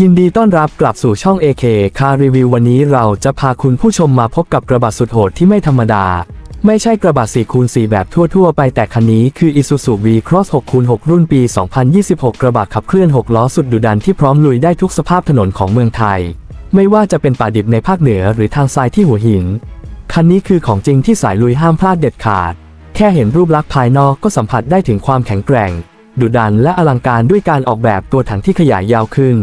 ยินดีต้อนรับกลับสู่ช่อง AK Car Review วันนี้เราจะพาคุณผู้ชมมาพบกับกระบะสุดโหดที่ไม่ธรรมดา ไม่ใช่กระบะ4คูณ4แบบทั่วๆ ไปแต่คันนี้คือ Isuzu V-Cross 6คูณ6รุ่นปี 2026 กระบะขับเคลื่อน 6 ล้อสุดดุดันที่พร้อมลุยได้ทุกสภาพถนนของเมืองไทย ไม่ว่าจะเป็นป่าดิบในภาคเหนือหรือทางทรายที่หัวหิน คันนี้คือของจริงที่สายลุยห้ามพลาดเด็ดขาด แค่เห็นรูปลักษณ์ภายนอกก็สัมผัสได้ถึงความแข็งแกร่ง ดุดันและอลังการด้วยการออกแบบตัวถังที่ขยายยาวขึ้น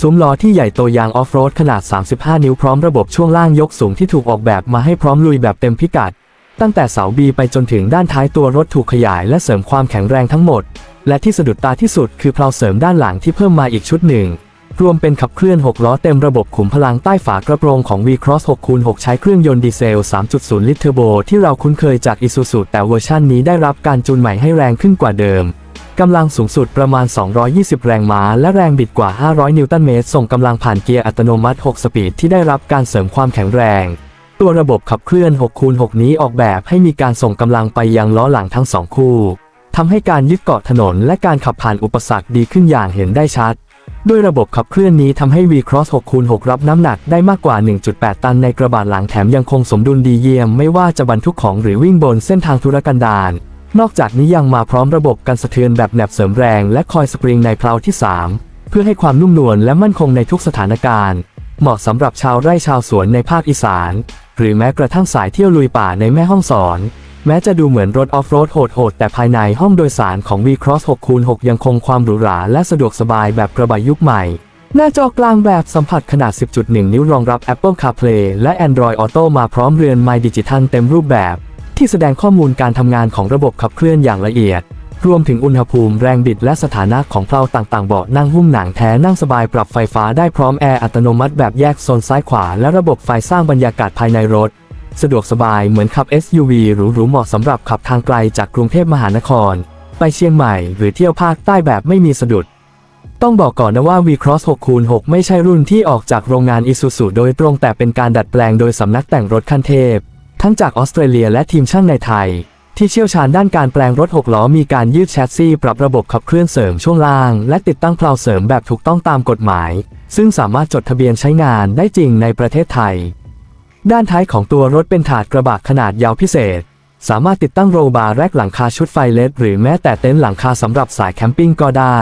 ซุ้มล้อที่ใหญ่โตยางออฟโรดขนาด 35 นิ้วพร้อมระบบช่วงล่างยกสูงที่ถูกออกแบบมาให้พร้อมลุยแบบเต็มพิกัด ตั้งแต่เสาบีไปจนถึงด้านท้ายตัวรถถูกขยายและเสริมความแข็งแรงทั้งหมด และที่สะดุดตาที่สุดคือเพลาเสริมด้านหลังที่เพิ่มมาอีกชุดหนึ่ง รวมเป็นขับเคลื่อน 6 ล้อเต็มระบบขุมพลังใต้ฝากระโปรงของ V-Cross 6คูณ6ใช้เครื่องยนต์ดีเซล 3.0 ลิตรเทอร์โบที่เราคุ้นเคยจาก Isuzu แต่เวอร์ชันนี้ได้รับการจูนใหม่ให้แรงขึ้นกว่าเดิม กำลังสูงสุดประมาณ 220 แรงม้า และแรงบิดกว่า 500 นิวตันเมตร ส่งกำลังผ่านเกียร์อัตโนมัติ 6 สปีดที่ได้รับการเสริมความแข็งแรง ตัวระบบขับเคลื่อน 6 คูณ 6 นี้ออกแบบให้มีการส่งกำลังไปยังล้อหลังทั้งสองคู่ทำให้การยึดเกาะถนนและการขับผ่านอุปสรรคดีขึ้นอย่างเห็นได้ชัด ด้วยระบบขับเคลื่อนนี้ทำให้ V-Cross 6คูณ6รับน้ำหนักได้มากกว่า 1.8 ตันในกระบะหลังแถมยังคงสมดุลดีเยี่ยมไม่ว่าจะบรรทุกของหรือวิ่งบนเส้นทางธุรกันดาร นอกจากนี้ยังมาพร้อมระบบกันสะเทือนแบบแหนบเสริมแรงและคอยสปริงในเพลาที่ 3 เพื่อให้ความนุ่มนวลและมั่นคงในทุกสถานการณ์ เหมาะสำหรับชาวไร่ชาวสวนในภาคอีสาน หรือแม้กระทั่งสายเที่ยวลุยป่าในแม่ห้องสอน แม้จะดูเหมือนรถออฟโรดโหดๆแต่ภายในห้องโดยสารของ V-Cross 6คูณ6ยังคงความหรูหราและสะดวกสบายแบบกระบะยุคใหม่ หน้าจอกลางแบบสัมผัสขนาด 10.1 นิ้วรองรับ Apple CarPlay และ Android Auto มาพร้อมเรือน My Digital เต็มรูปแบบ ที่แสดงข้อมูลการทำงานของระบบขับเคลื่อนอย่างละเอียด รวมถึงอุณหภูมิแรงบิดและสถานะของเพลาต่างๆ เบาะนั่งหุ้มหนังแท้นั่งสบายปรับไฟฟ้าได้พร้อมแอร์อัตโนมัติแบบแยกโซนซ้ายขวา และระบบไฟสร้างบรรยากาศภายในรถ สะดวกสบายเหมือนขับ SUV หรูๆเหมาะสำหรับขับทางไกลจากกรุงเทพมหานคร ไปเชียงใหม่ หรือเที่ยวภาคใต้แบบไม่มีสะดุดต้องบอกก่อนนะว่า V-Cross 6คูณ6ไม่ใช่รุ่นที่ออกจากโรงงาน Isuzu โดยตรงแต่เป็นการดัดแปลงโดยสำนักแต่งรถขั้นเทพ ทั้งจากออสเตรเลียและทีมช่างในไทย ที่เชี่ยวชาญด้านการแปลงรถ6ล้อมีการยืดแชสซีปรับระบบขับเคลื่อนเสริมช่วงล่าง และติดตั้งเพลาเสริมแบบถูกต้องตามกฎหมาย ซึ่งสามารถจดทะเบียนใช้งานได้จริงในประเทศไทย ด้านท้ายของตัวรถเป็นถาดกระบะขนาดยาวพิเศษ สามารถติดตั้งโรบาร์แรกหลังคาชุดไฟเลดหรือแม้แต่เต็นท์หลังคาสำหรับสายแคมปิ้งก็ได้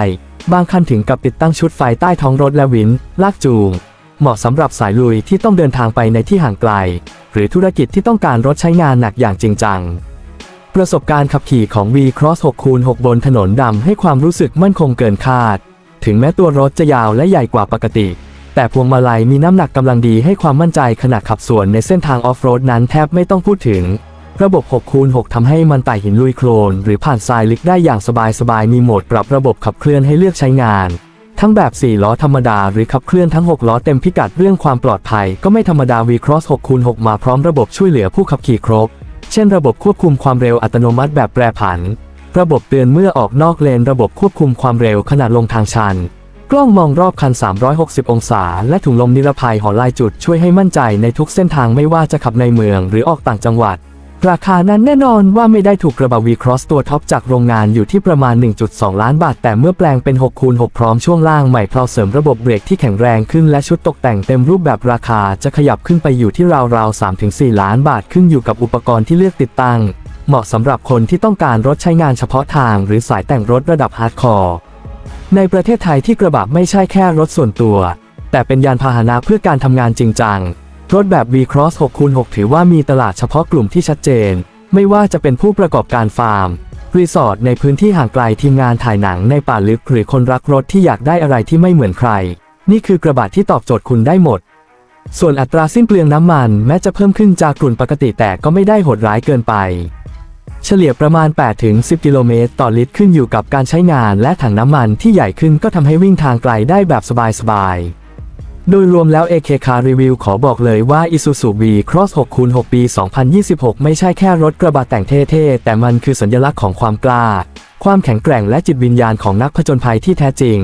บางคันถึงกับติดตั้งชุดไฟใต้ท้องรถและวินลากจูงเหมาะสำหรับสายลุยที่ต้องเดินทางไปในที่ห่างไกล หรือธุรกิจที่ต้องการรถใช้งานหนักอย่างจริงจัง ประสบการณ์ขับขี่ของ V-Cross 6คูณ6บนถนนดำให้ความรู้สึกมั่นคงเกินคาด ถึงแม้ตัวรถจะยาวและใหญ่กว่าปกติ แต่พวงมาลัยมีน้ำหนักกำลังดีให้ความมั่นใจขณะขับสวนในเส้นทางออฟโรดนั้นแทบไม่ต้องพูดถึง ระบบ6คูณ6ทำให้มันไต่หินลุยโคลน หรือผ่านทรายลึกได้อย่างสบายๆมีโหมดปรับระบบขับเคลื่อนให้เลือกใช้งาน ทั้งแบบ 4 ล้อธรรมดาหรือขับเคลื่อนทั้ง 6 ล้อเต็มพิกัดเรื่องความปลอดภัย ก็ไม่ธรรมดา V-Cross 6คูณ6มาพร้อมระบบช่วยเหลือผู้ขับขี่ครบ เช่นระบบควบคุมความเร็วอัตโนมัติแบบแปรผัน ระบบเตือนเมื่อออกนอกเลน ระบบควบคุมความเร็วขณะลงทางชัน กล้องมองรอบคัน 360 องศา และถุงลมนิรภัยหอลายจุดช่วยให้มั่นใจในทุกเส้นทางไม่ว่าจะขับในเมืองหรือออกต่างจังหวัด ราคานั้นแน่นอนว่าไม่ได้ถูกกระบะ V-Cross ตัวท็อปจากโรงงานอยู่ที่ประมาณ 1.2 ล้านบาท แต่เมื่อแปลงเป็น6คูณ6พร้อมช่วงล่างใหม่เพลาเสริมระบบเบรกที่แข็งแรงขึ้นและชุดตกแต่งเต็มรูปแบบราคาจะขยับขึ้นไปอยู่ที่ราวๆ 3-4 ล้านบาทขึ้นอยู่กับอุปกรณ์ที่เลือกติดตั้ง เหมาะสำหรับคนที่ต้องการรถใช้งานเฉพาะทางหรือสายแต่งรถระดับฮาร์ดคอร์ในประเทศไทยที่กระบะไม่ใช่แค่รถส่วนตัว แต่เป็นยานพาหนะเพื่อการทำงานจริงจัง รถแบบ V-Cross 6คูณ6ถือว่ามีตลาดเฉพาะกลุ่มที่ชัดเจน ไม่ว่าจะเป็นผู้ประกอบการฟาร์ม รีสอร์ทในพื้นที่ห่างไกลทีมงานถ่ายหนังในป่าลึกหรือคนรักรถที่อยากได้อะไรที่ไม่เหมือนใคร นี่คือกระบะที่ตอบโจทย์คุณได้หมด ส่วนอัตราสิ้นเปลืองน้ำมันแม้จะเพิ่มขึ้นจากกลุ่นปกติแต่ก็ไม่ได้โหดร้ายเกินไป เฉลี่ยประมาณ 8-10 กิโลเมตรต่อลิตรขึ้นอยู่กับการใช้งานและถังน้ำมันที่ใหญ่ขึ้นก็ทำให้วิ่งทางไกลได้แบบสบายๆ โดยรวมแล้ว AK Car Review ขอบอกเลยว่า Isuzu V-Cross 6 คูณ6ปี 2026 ไม่ใช่แค่รถกระบะแต่งเท่ๆ แต่มันคือสัญลักษณ์ของความกล้า ความแข็งแกร่งและจิตวิญญาณของนักผจญภัยที่แท้จริง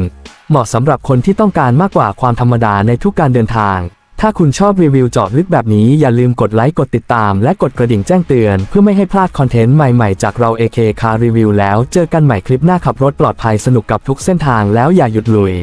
เหมาะสำหรับคนที่ต้องการมากกว่าความธรรมดาในทุกการเดินทาง ถ้าคุณชอบรีวิวเจาะลึกแบบนี้อย่าลืมกดไลค์กดติดตาม และกดกระดิ่งแจ้งเตือน เพื่อไม่ให้พลาดคอนเทนต์ใหม่ๆจากเรา AK Car Review แล้วเจอกันใหม่คลิปหน้าขับรถปลอดภัยสนุกกับทุกเส้นทางแล้วอย่าหยุดลุย